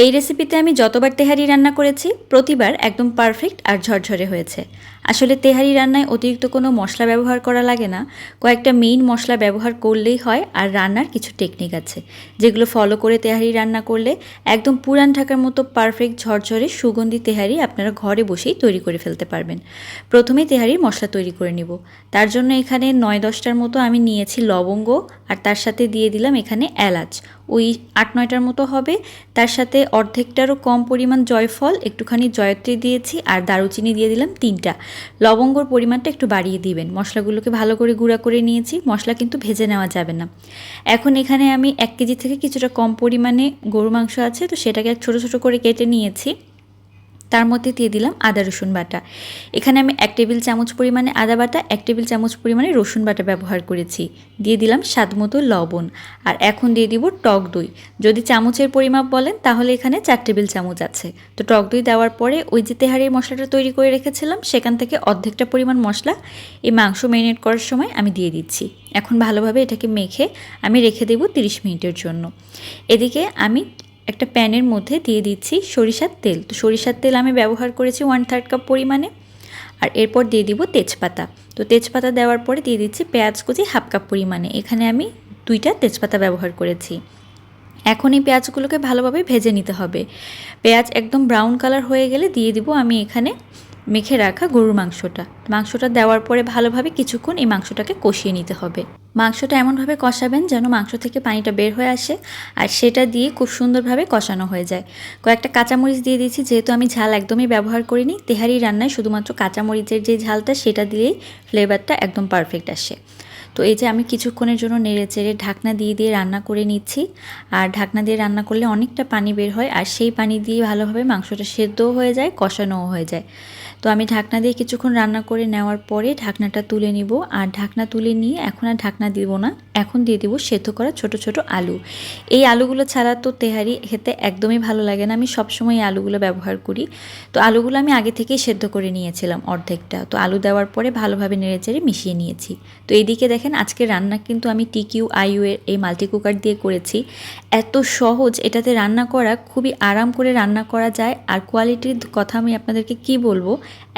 এই রেসিপিতে আমি যতবার তেহারি রান্না করেছি, প্রতিবার একদম পারফেক্ট আর ঝরঝরে হয়েছে। আসলে তেহারি রান্নায় অতিরিক্ত কোনো মশলা ব্যবহার করা লাগে না। কয়েকটা মেইন মশলা ব্যবহার করলেই হয় আর রান্নার কিছু টেকনিক আছে, যেগুলো ফলো করে তেহারি রান্না করলে একদম পুরান ঢাকার মতো পারফেক্ট ঝরঝরে সুগন্ধি তেহারি আপনারা ঘরে বসেই তৈরি করে ফেলতে পারবেন। প্রথমে তেহারির মশলা তৈরি করে নিব। তার জন্য এখানে নয় দশটার মতো আমি নিয়েছি লবঙ্গ আর তার সাথে দিয়ে দিলাম এখানে এলাচ। ওই আট, নয়টার মতো হবে। তার সাথে অর্ধেকটারও কম পরিমাণ জয়ফল, একটুখানি জয়ত্রী দিয়েছি আর দারুচিনি দিয়ে দিলাম তিনটা। লবঙ্গর পরিমাণটা একটু বাড়িয়ে দিবেন। মশলাগুলোকে ভালো করে গুঁড়া করে নিয়েছি, মশলা কিন্তু ভেজে নেওয়া যাবে না। এখন এখানে আমি এক কেজি থেকে কিছুটা কম পরিমাণে গরু মাংস আছে, তো সেটাকে ছোটো ছোটো করে কেটে নিয়েছি। তার মধ্যে দিয়ে দিলাম আদা, রসুন বাটা। এখানে আমি এক টেবিল চামচ পরিমাণে আদা বাটা, এক টেবিল চামচ পরিমাণে রসুন বাটা ব্যবহার করেছি। দিয়ে দিলাম স্বাদ মতো লবণ। আর এখন দিয়ে দিব টক দই। যদি চামচের পরিমাপ বলেন, তাহলে এখানে চার টেবিল চামচ আছে। তো টক দই দেওয়ার পরে ওই যে তেহারির মশলাটা তৈরি করে রেখেছিলাম, সেখান থেকে অর্ধেকটা পরিমাণ মশলা এই মাংস ম্যারিনেট করার সময় আমি দিয়ে দিচ্ছি। এখন ভালোভাবে এটাকে মেখে আমি রেখে দেবো তিরিশ মিনিটের জন্য। এদিকে আমি একটা প্যানের মধ্যে দিয়ে দিচ্ছি সরিষার তেল। তো সরিষার তেল আমি ব্যবহার করেছি ওয়ান থার্ড কাপ পরিমাণে। আর এরপর দিয়ে দিব তেজপাতা। তো তেজপাতা দেওয়ার পরে দিয়ে দিচ্ছি পেঁয়াজ কুচি হাফ কাপ পরিমাণে। এখানে আমি দুইটা তেজপাতা ব্যবহার করেছি। এখন এই পেঁয়াজগুলোকে ভালোভাবে ভেজে নিতে হবে। পেঁয়াজ একদম ব্রাউন কালার হয়ে গেলে দিয়ে দিব আমি এখানে মেখে রাখা গরুর মাংসটা। মাংসটা দেওয়ার পরে ভালোভাবে কিছুক্ষণ এই মাংসটাকে কষিয়ে নিতে হবে। মাংসটা এমনভাবে কষাবেন যেন মাংস থেকে পানিটা বের হয়ে আসে আর সেটা দিয়ে খুব সুন্দরভাবে কষানো হয়ে যায়। কয়েকটা কাঁচামরিচ দিয়ে দিয়েছি, যেহেতু আমি ঝাল একদমই ব্যবহার করিনি। তেহারি রান্নায় শুধুমাত্র কাঁচামরিচের যে ঝালটা সেটা দিয়েই ফ্লেভারটা একদম পারফেক্ট আসে। তো এই যে আমি কিছুক্ষণের জন্য নেড়ে চেড়ে ঢাকনা দিয়ে দিয়ে রান্না করে নিচ্ছি। আর ঢাকনা দিয়ে রান্না করলে অনেকটা পানি বের হয় আর সেই পানি দিয়ে ভালোভাবে মাংসটা সেদ্ধও হয়ে যায়, কষানোও হয়ে যায়। তো আমি ঢাকনা দিয়ে কিছুক্ষণ রান্না করে নেওয়ার পরে ঢাকনাটা তুলে নিব। আর ঢাকনা তুলে নিয়ে এখন আর ঢাকনা দিব না। এখন দিয়ে দিব সেদ্ধ করা ছোট ছোট আলু। এই আলুগুলো ছাড়া তো তেহারি খেতে একদমই ভালো লাগে না। আমি সবসময় এই আলুগুলো ব্যবহার করি। তো আলুগুলো আমি আগে থেকেই সেদ্ধ করে নিয়েছিলাম অর্ধেকটা। তো আলু দেওয়ার পরে ভালোভাবে নেড়েচেড়ে মিশিয়ে নিয়েছি। তো এইদিকে দেখেন আজকে রান্না কিন্তু আমি টিকিউ আইউ এর এই মাল্টি কুকার দিয়ে করেছি। এত সহজ এটাতে রান্না করা, খুবই আরাম করে রান্না করা যায়। আর কোয়ালিটির কথা আমি আপনাদেরকে কি বলব?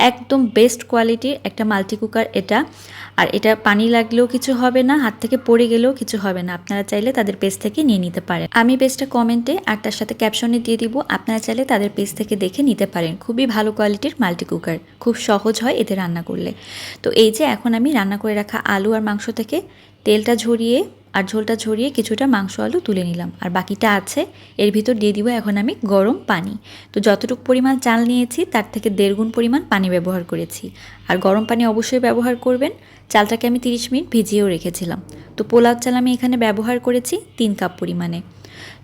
একদম বেস্ট কোয়ালিটির একটা মাল্টি কুকার এটা। আর এটা পানি লাগলেও কিছু হবে না, হাত থেকে পড়ে গেলেও কিছু হবে না। আপনারা চাইলে তাদের পেজ থেকে নিয়ে নিতে পারেন। আমি পেজটা কমেন্টে আর তার সাথে ক্যাপশনে দিয়ে দিব। আপনারা চাইলে তাদের পেজ থেকে দেখে নিতে পারেন। খুবই ভালো কোয়ালিটির মাল্টি কুকার খুব সহজ হয় এতে রান্না করলে। তো এই যে এখন আমি রান্না করে রাখা আলু আর মাংস থেকে তেলটা ঝরিয়ে আর ঝোলটা ঝরিয়ে কিছুটা মাংস, আলু তুলে নিলাম। আর বাকিটা আছে, এর ভিতর দিয়ে দিব এখন আমি গরম পানি। তো যতটুকু পরিমাণ চাল নিয়েছি, তার থেকে দেড় গুণ পরিমাণ পানি ব্যবহার করেছি। আর গরম পানি অবশ্যই ব্যবহার করবেন। চালটাকে আমি তিরিশ মিনিট ভিজিয়েও রেখেছিলাম। তো পোলাও চাল আমি এখানে ব্যবহার করেছি তিন কাপ পরিমাণে।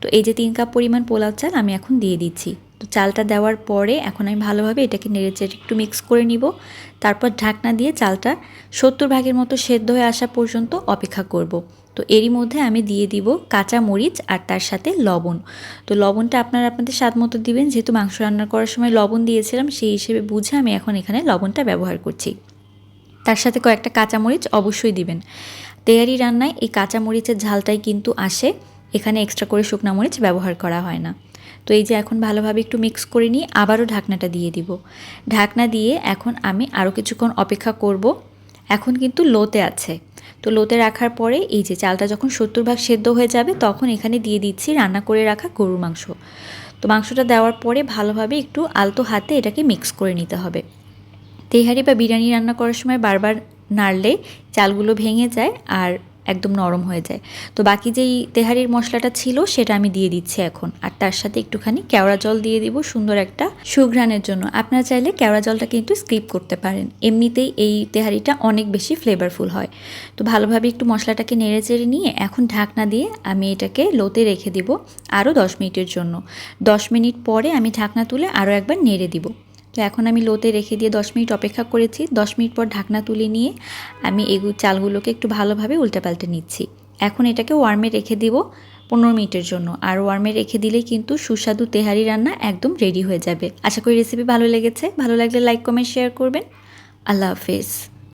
তো এই যে তিন কাপ পরিমাণ পোলাও চাল আমি এখন দিয়ে দিচ্ছি। তো চালটা দেওয়ার পরে এখন আমি ভালোভাবে এটাকে নেড়ে চেড়ে একটু মিক্স করে নিব। তারপর ঢাকনা দিয়ে চালটা সত্তর ভাগের মতো সেদ্ধ হয়ে আসা পর্যন্ত অপেক্ষা করব। তো এরই মধ্যে আমি দিয়ে দিব কাঁচা মরিচ আর তার সাথে লবণ। তো লবণটা আপনারা আপনাদের স্বাদ মতো দিবেন। যেহেতু মাংস রান্না করার সময় লবণ দিয়েছিলাম, সেই হিসেবে বুঝে আমি এখন এখানে লবণটা ব্যবহার করছি। তার সাথে কয়েকটা কাঁচামরিচ অবশ্যই দিবেন। তেয়ারি রান্নায় এই কাঁচামরিচের ঝালটাই কিন্তু আসে। এখানে এক্সট্রা করে শুকনা মরিচ ব্যবহার করা হয় না। তো এই যে এখন ভালোভাবে একটু মিক্স করে নিয়ে আবারও ঢাকনাটা দিয়ে দিব। ঢাকনা দিয়ে এখন আমি আরও কিছুক্ষণ অপেক্ষা করব। এখন কিন্তু লোতে আছে। তো লোতে রাখার পরে এই যে চালটা যখন সত্তর ভাগ সেদ্ধ হয়ে যাবে, তখন এখানে দিয়ে দিচ্ছি রান্না করে রাখা গরুর মাংস। তো মাংসটা দেওয়ার পরে ভালোভাবে একটু আলতো হাতে এটাকে মিক্স করে নিতে হবে। তেহারি বা বিরিয়ানি রান্না করার সময় বারবার নাড়লে চালগুলো ভেঙে যায় আর একদম নরম হয়ে যায়। তো বাকি যেই তেহারির মশলাটা ছিল সেটা আমি দিয়ে দিচ্ছি এখন। আর তার সাথে একটুখানি কেওড়া জল দিয়ে দিব সুন্দর একটা সুঘ্রাণের জন্য। আপনারা চাইলে কেওড়া জলটা কিন্তু স্কিপ করতে পারেন। এমনিতেই এই তেহারিটা অনেক বেশি ফ্লেভারফুল হয়। তো ভালোভাবে একটু মশলাটাকে নেড়ে চেড়ে নিয়ে এখন ঢাকনা দিয়ে আমি এটাকে লোতে রেখে দিব আরও দশ মিনিটের জন্য। দশ মিনিট পরে আমি ঢাকনা তুলে আরও একবার নেড়ে দিব। তো এখন আমি লোতে রেখে দিয়ে দশ মিনিট অপেক্ষা করেছি। দশ মিনিট পর ঢাকনা তুলে নিয়ে আমি এগু চালগুলোকে একটু ভালোভাবে উল্টে নিচ্ছি। এখন এটাকে ওয়ার্মে রেখে দিব পনেরো মিনিটের জন্য। আর ওয়ার্মে রেখে দিলে কিন্তু সুস্বাদু তেহারি রান্না একদম রেডি হয়ে যাবে। আশা করি রেসিপি ভালো লেগেছে। ভালো লাগলে লাইক কমেন্ট শেয়ার করবেন। আল্লাহ হাফেজ।